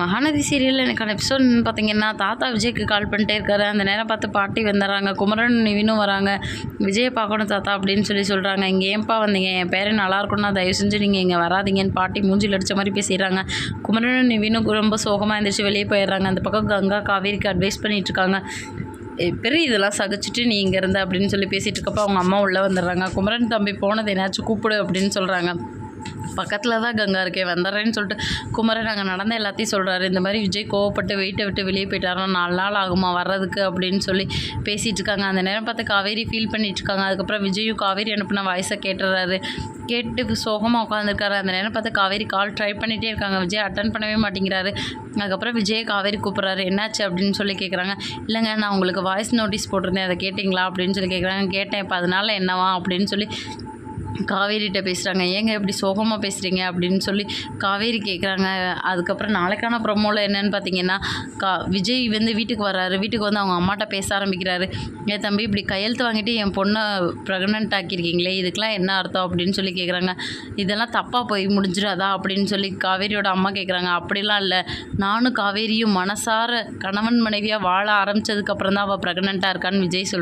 மகாநதி சீரியலில் எனக்கான எபிசோட் பார்த்தீங்கன்னா தாத்தா விஜய்க்கு கால் பண்ணிட்டே இருக்காரு. அந்த நேரம் பார்த்து பாட்டி வந்துடுறாங்க குமரன் நிவினும் வராங்க. விஜயை பார்க்கணும் தாத்தா அப்படின்னு சொல்லி சொல்கிறாங்க இங்கே ஏன்பா வந்தீங்க? என் பேரன் நல்லா இருக்கும்னா தயவு செஞ்சு நீங்கள் இங்கே வராதீங்கன்னு பாட்டி மூஞ்சில் அடித்த மாதிரி பேசிடுறாங்க. குமரன் நிவினும் ரொம்ப சோகமாக இருந்துச்சு வெளியே போயிடுறாங்க. அந்த பக்கம் கங்கா காவேரிக்கு அட்வைஸ் பண்ணிட்டு இருக்காங்க. பெரிய இதெல்லாம் சகிச்சுட்டு நீ இங்கே இருந்த அப்படின்னு சொல்லி பேசிகிட்டு இருக்கப்போ அவங்க அம்மா உள்ளே வந்துடுறாங்க. குமரன் தம்பி போனது என்னாச்சும் கூப்பிடு அப்படின்னு சொல்கிறாங்க பக்கத்தில் தான் கங்கா இருக்கே வந்துடுறேன்னு சொல்லிட்டு குமரன் அங்கே நடந்த எல்லாத்தையும் சொல்கிறாரு இந்த மாதிரி விஜய் கோவப்பட்டு வெயிட்டை விட்டு வெளியே போயிட்டாருன்னா நாலு நாள் ஆகுமா வர்றதுக்கு அப்படின்னு சொல்லி பேசிகிட்டு இருக்காங்க. அந்த நேரம் பார்த்து காவேரி ஃபீல் பண்ணிட்டு இருக்காங்க. அதுக்கப்புறம் விஜயும் காவேரி அனுப்பின வாய்ஸை கேட்டுறாரு கேட்டு சோகமாக உட்காந்துருக்காரு அந்த நேரம் பார்த்து காவேரி கால் ட்ரை பண்ணிகிட்டே இருக்காங்க. விஜய் அட்டன் பண்ணவே மாட்டேங்கிறாரு. அதுக்கப்புறம் விஜய் காவேரி கூப்பிட்றாரு. என்னாச்சு அப்படின்னு சொல்லி கேட்குறாங்க இல்லைங்க நான் உங்களுக்கு வாய்ஸ் நோட்டீஸ் போட்டிருந்தேன். அதை கேட்டிங்களா அப்படின்னு சொல்லி கேட்குறாங்க கேட்டேன். இப்போ அதனால என்னவா அப்படின்னு சொல்லி காவேரிகிட்ட பேசுகிறாங்க ஏங்க இப்படி சோகமாக பேசுகிறீங்க அப்படின்னு சொல்லி காவேரி கேட்குறாங்க அதுக்கப்புறம் நாளைக்கான ப்ரொமோவில் என்னன்னு பார்த்தீங்கன்னா கா விஜய் வந்து வீட்டுக்கு வர்றாரு. வீட்டுக்கு வந்து அவங்க அம்மாட்ட பேச ஆரம்பிக்கிறாரு. ஏன் தம்பி இப்படி கையெழுத்து வாங்கிட்டு என் பொண்ணை ப்ரெக்னென்ட் ஆக்கியிருக்கீங்களே? இதுக்கெலாம் என்ன அர்த்தம்? அப்படின்னு சொல்லி கேட்குறாங்க இதெல்லாம் தப்பாக போய் முடிஞ்சிடாதா? அப்படின்னு சொல்லி காவேரியோட அம்மா கேட்குறாங்க அப்படிலாம் இல்லை. நானும் காவேரியும் மனசார கணவன் மனைவியாக வாழ ஆரம்பித்ததுக்கப்புறம் தான் அவள் ப்ரெக்னெண்ட்டாக இருக்கான்னு விஜய் சொல்கிறேன்